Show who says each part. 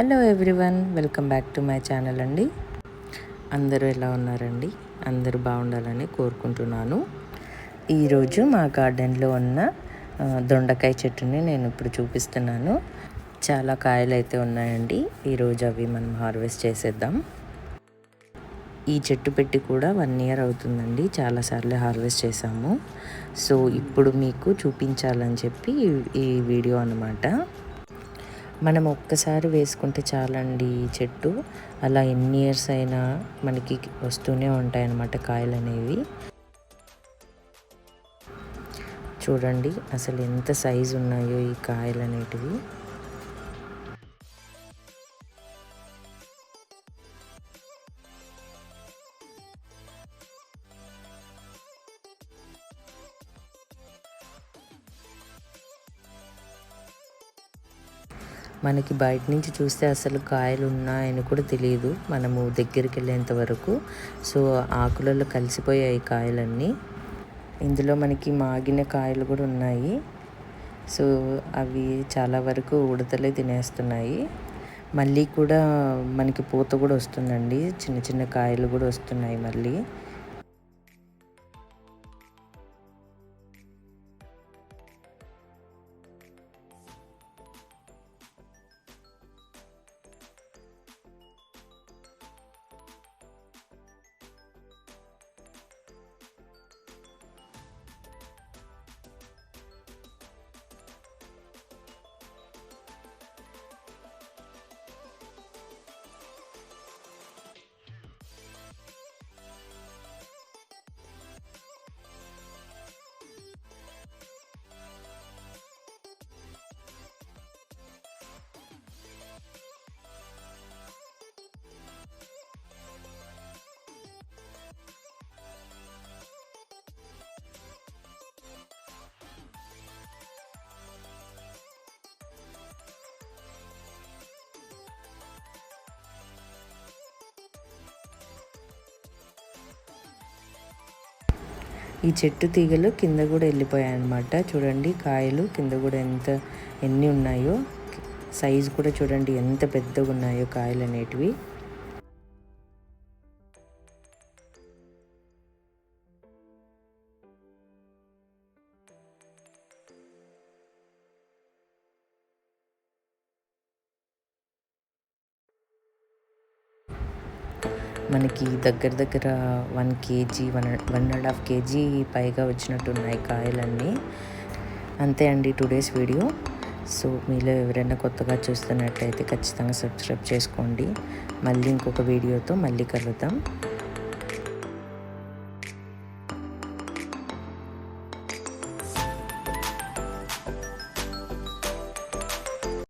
Speaker 1: Hello everyone welcome back to my channel అండి. అందరూ ఎలా ఉన్నారండి? అందరూ బాగుండాలని కోరుకుంటున్నాను. ఈరోజు మా గార్డెన్లో ఉన్న దొండకాయ చెట్టుని నేను ఇప్పుడు చూపిస్తున్నాను. చాలా కాయలు అయితే ఉన్నాయండి. ఈరోజు అవి మనం హార్వెస్ట్ చేసేద్దాం. ఈ చెట్టు పెట్టి కూడా వన్ ఇయర్ అవుతుందండి. చాలాసార్లు హార్వెస్ట్ చేసాము సో ఇప్పుడు మీకు చూపించాలని చెప్పి ఈ- ఈ వీడియో అన్నమాట. మనం ఒక్కసారి వేసుకుంటే చాలండి ఈ చెట్టు. అలా ఎన్ని ఇయర్స్ అయినా మనకి వస్తూనే ఉంటాయి అన్నమాట కాయలు అనేవి చూడండి అసలు ఎంత సైజు ఉన్నాయో ఈ కాయలు అనేటివి మనకి బయట నుంచి చూస్తే అసలు కాయలు ఉన్నాయని కూడా తెలియదు మనము దగ్గరికి వెళ్ళేంత వరకు. సో ఆకులలో కలిసిపోయాయి కాయలన్నీ. ఇందులో మనకి మాగిన కాయలు కూడా ఉన్నాయి. సో అవి చాలా వరకు ఉడతలే తినేస్తున్నాయి. మళ్ళీ కూడా మనకి పూత కూడా వస్తుందండి. చిన్న చిన్న కాయలు కూడా వస్తున్నాయి మళ్ళీ. ఈ చెట్టు తీగలు కింద కూడా వెళ్ళిపోయాయి అన్నమాట చూడండి కాయలు కింద కూడా ఎంత ఎన్ని ఉన్నాయో. సైజు కూడా చూడండి ఎంత పెద్దగా ఉన్నాయో కాయలు అనేటివి. మనకి దగ్గర దగ్గర one KG one one and half KG పైగా వచ్చినట్టు ఉన్నాయి కాయలన్నీ. అంతే అండి టుడేస్ వీడియో సో మీలో ఎవరైనా కొత్తగా చూస్తున్నట్టయితే ఖచ్చితంగా సబ్స్క్రైబ్ చేసుకోండి. మళ్ళీ ఇంకొక వీడియోతో మళ్ళీ కలుద్దాం.